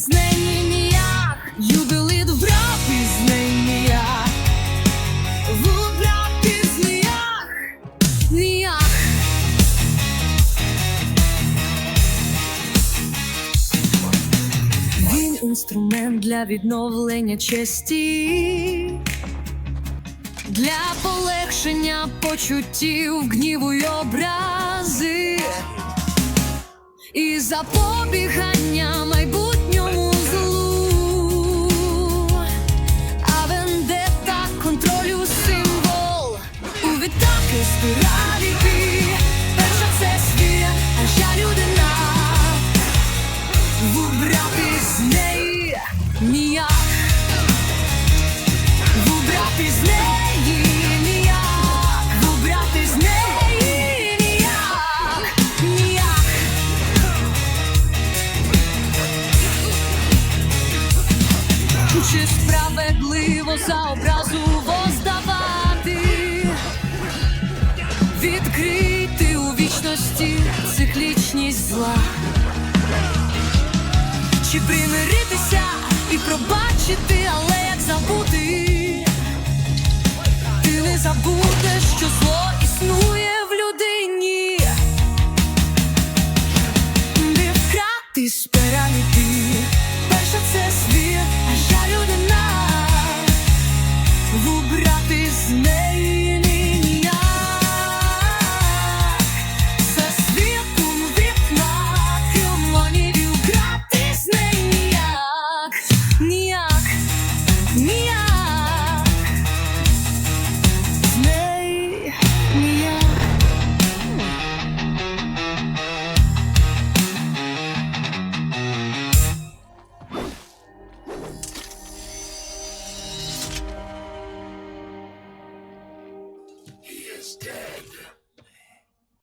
з неї ніяк, юдили в брапі з в брапі інструмент для відновлення честі, для полегшення почуттів, гніву й образи. І запобігання майбутнього у відтаки спіралі ти Перша це а я людина. Вибрати з неї ніяк. Вибрати з неї ніяк. Вибрати з неї ніяк. Справедливо за образу воздавати, відкрити у вічності циклічність зла, чи примиритися і пробачити, але як забути, ти не забудеш, що зло існує в людині, де вкрати спиралі ти Перша це світ, а я людина stay.